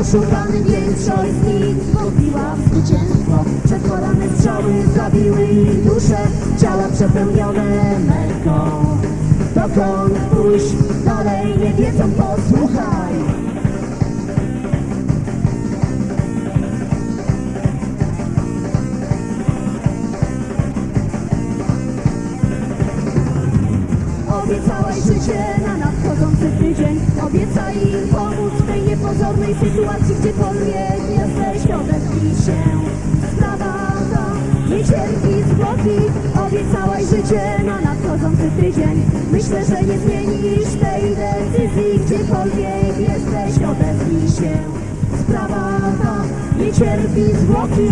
oszukany Większość z nich wątpiła w zwycięstwo. Przedkładane strzały zabiły dusze Ciała przepełnione męką. Dokąd pójść? Dalej nie wiedzą, posłuchaj. Obiecałeś życie na nadchodzący tydzień. Obiecaj im pomóc w tej niepozornej sytuacji Gdziekolwiek jesteś, odezwij się. Sprawa ta nie cierpi zwłoki Obiecałaś życie na nadchodzący tydzień. Myślę, że nie zmienisz tej decyzji Gdziekolwiek jesteś, odezwij się. Sprawa ta nie cierpi zwłoki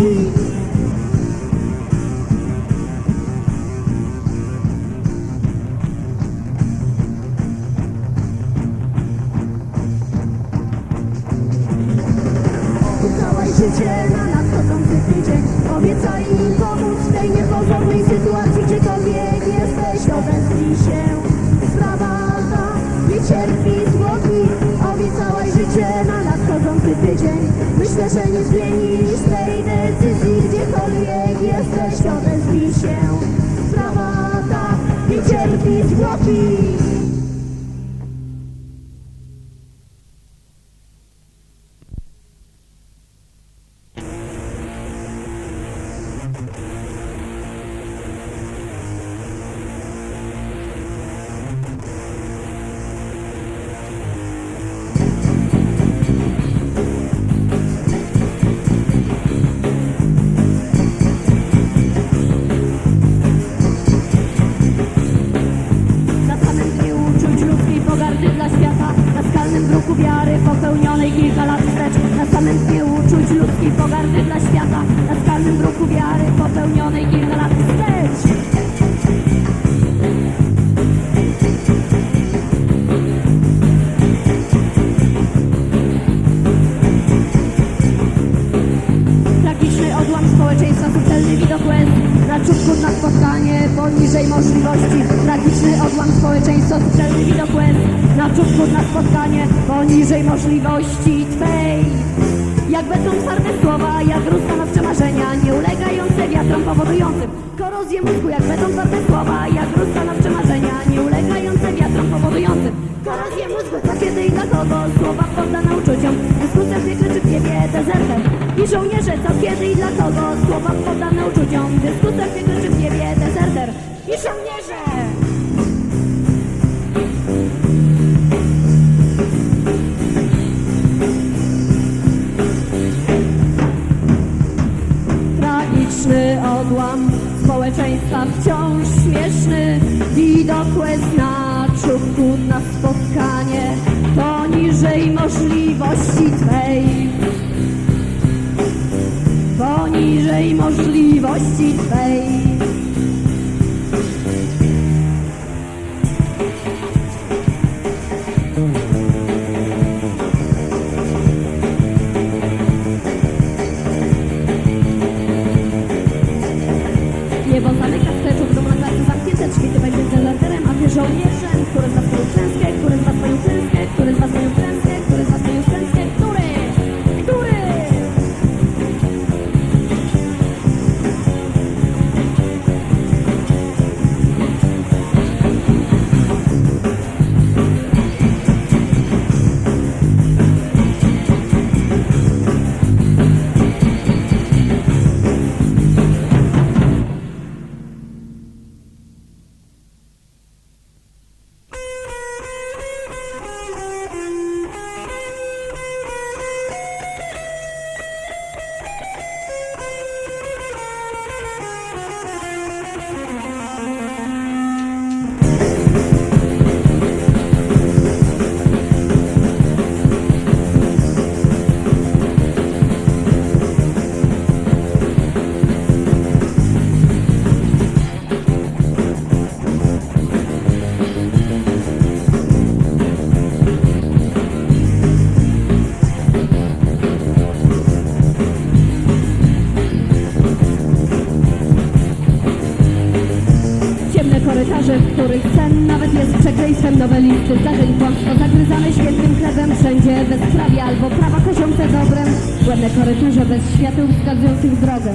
poniżej możliwości Twej. Jak będą twarde słowa, jak gruz stanowcze marzenia Nie ulegające wiatrom powodującym korozję mózgu. Jak będą twarde słowa, jak gruz stanowcze marzenia Nie ulegające wiatrom powodującym korozję mózgu. Co kiedy i dla kogo słowa poddane uczuciom Dyskusja krzyczy w niebie dezertem. I żołnierze co kiedy i dla kogo słowa poddane uczuciom Dyskusja krzyczy w niebie dezerter I żołnierze przekleństwem nowelisty Zdarzeń kłamstwo zagryzane świętym chlebem Wszędzie bezprawie albo prawa kosiące dobrem. Błędne korytarze bez świateł wskazujących drogę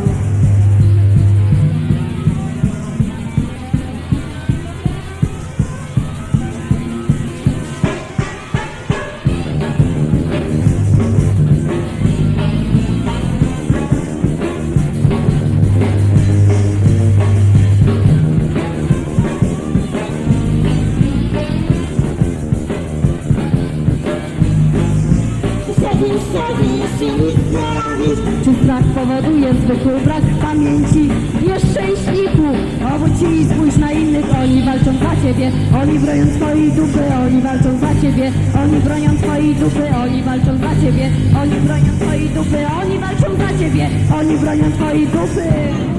zwykły brak pamięci? Nieszczęśniku, obudź i spójrz na innych Oni walczą za ciebie, oni bronią swojej dupy Oni walczą za ciebie, oni bronią swojej dupy Oni walczą za ciebie, oni bronią swojej dupy Oni walczą za ciebie, oni bronią dupy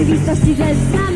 me vista así de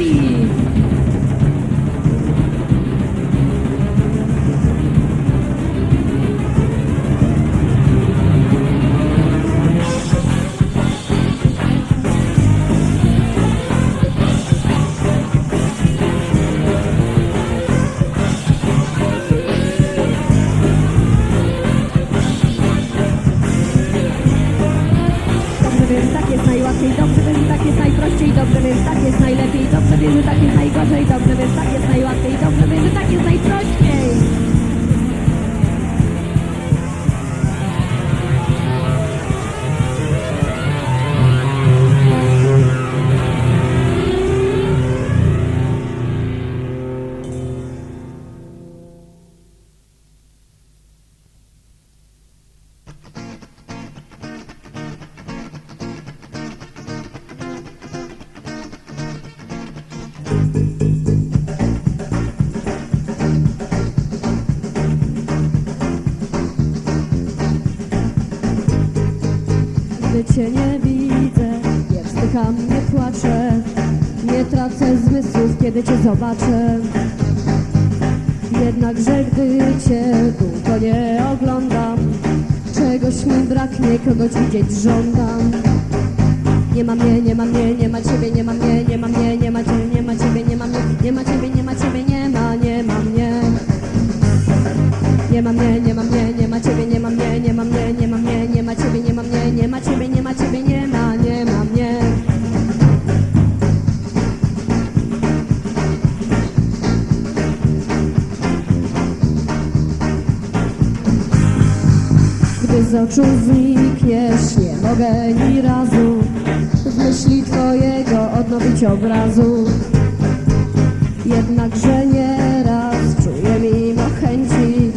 nie płaczę, nie tracę zmysłów, kiedy cię zobaczę. Jednakże gdy cię długo nie oglądam, czegoś mi braknie, kogoś widzieć żądam. Nie ma mnie, nie ma mnie, nie ma ciebie, nie ma mnie, nie ma mnie, nie ma ciebie, nie ma ciebie, nie ma mnie, nie ma ciebie, nie ma ciebie, nie ma, nie ma mnie. Nie ma mnie, nie ma mnie, nie ma ciebie, nie obrazu. Jednakże nieraz czuję mimo chęci,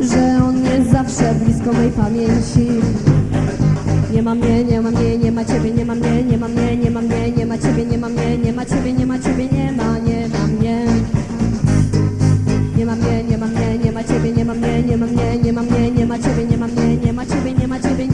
że on jest zawsze blisko mej pamięci. Nie ma mnie, nie ma mnie, nie ma ciebie, nie ma mnie, nie ma mnie, nie ma mnie, nie ma ciebie, nie ma mnie, nie ma ciebie, nie ma ciebie, nie ma, nie ma mnie. Nie ma mnie, nie ma mnie, nie ma ciebie, nie ma mnie, nie ma mnie, nie ma mnie, nie ma ciebie, nie ma mnie, nie ma ciebie, nie ma ciebie,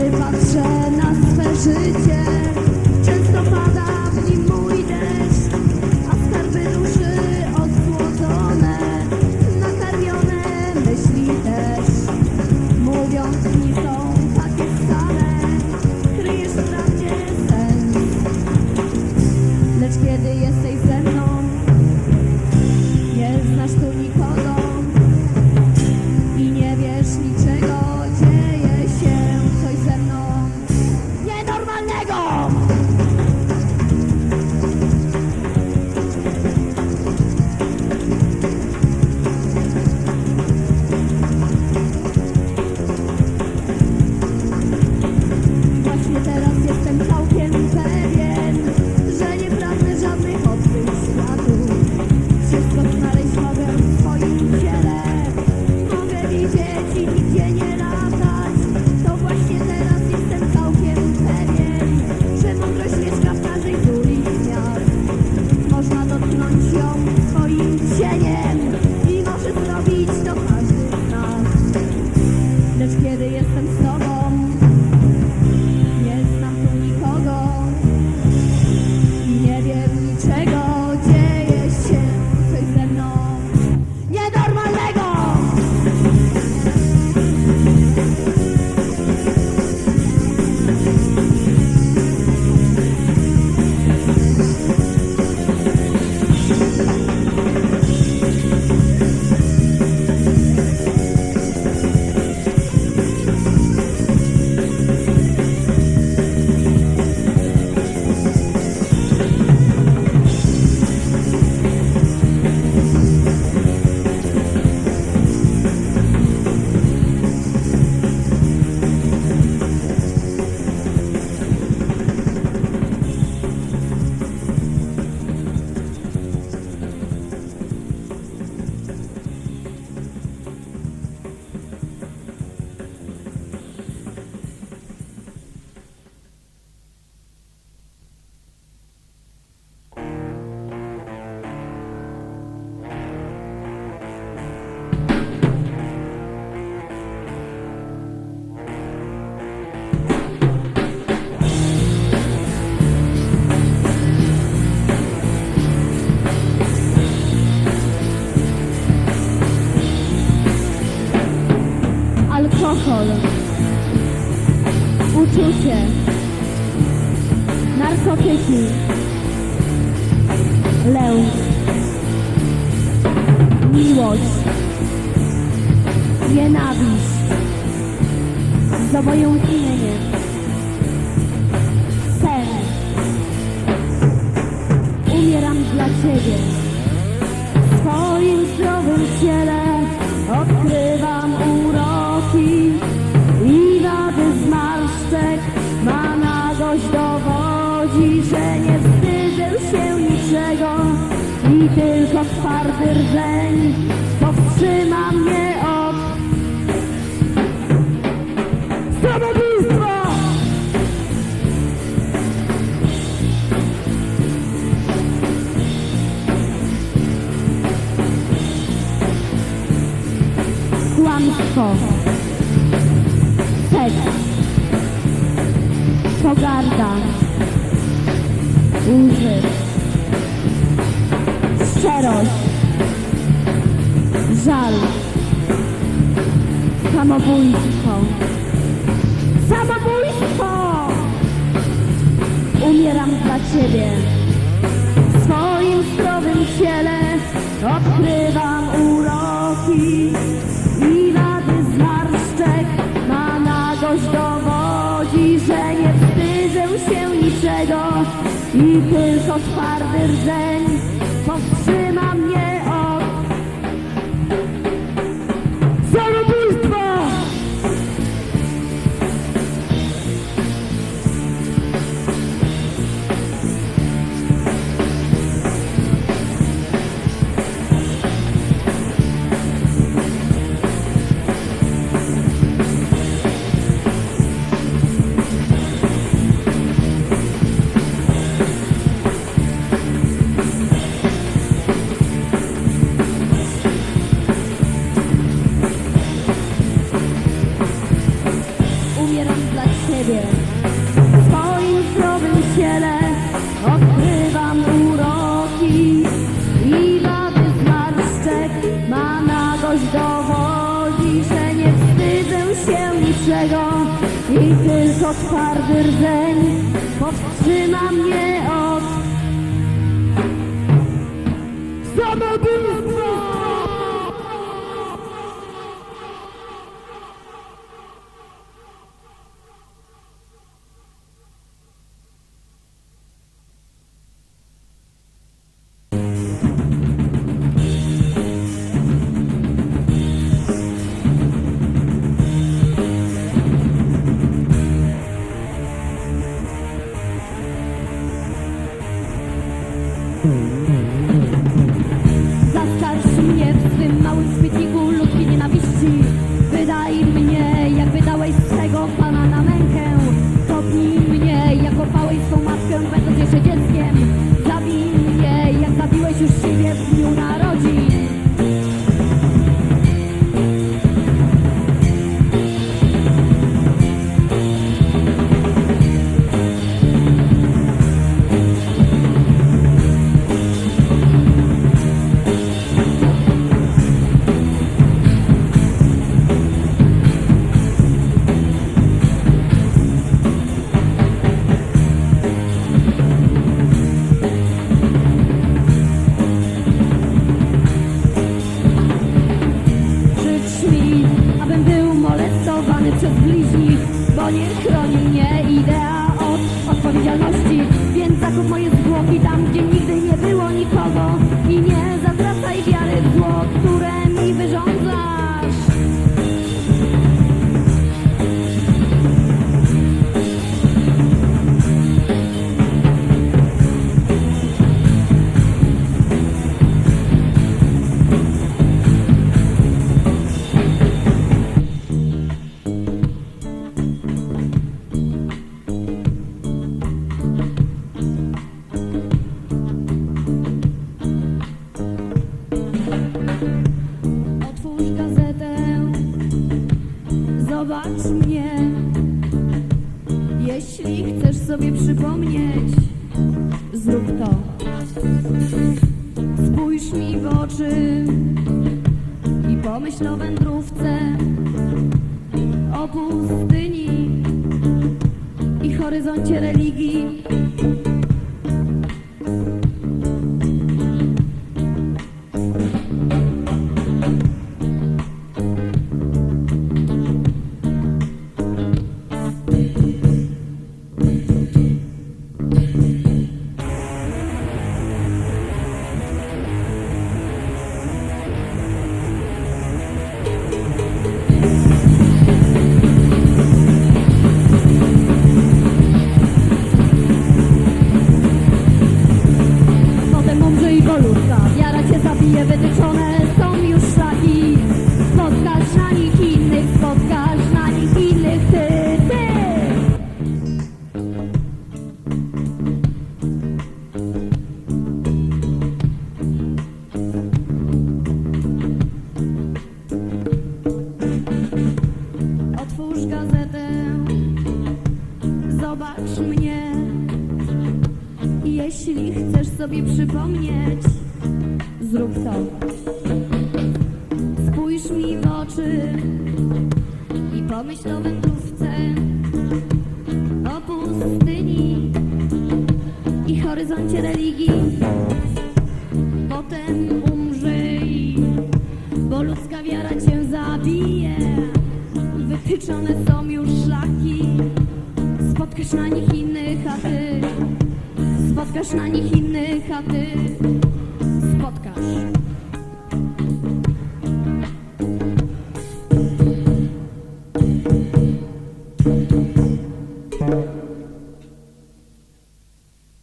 gdy patrzę na swe życie. Narkotyki, lęk, miłość, nienawiść, zobojętnienie, sen. Umieram dla Ciebie. W swoim zdrowym ciele odkrywam uroki i wady zmarszczek ma nagość dowodzi, że nie wstydzę się niczego i tylko twardy rdzeń powstrzyma mnie od samobójstwa! Kłamstwo, seks, pogarda, łzy, szczerość, żal, samobójstwo, samobójstwo! Umieram dla Ciebie. W swoim zdrowym ciele odkrywam uroki i wady zmarszczek. Ma nagość dowodzi, że nie wstydzę się niczego i tylko twardy rdzeń i tylko twardy rdzeń powstrzyma mnie od samobójstwa. ao espírito you. Jeśli chcesz sobie przypomnieć, zrób to. Spójrz mi w oczy i pomyśl o wędrówce, o pustyni i horyzoncie religii. Potem umrzyj, bo ludzka wiara cię zabije. Wytyczone są już szlaki, spotkasz na nich innych, a ty Spotkasz na nich innych, a ty spotkasz.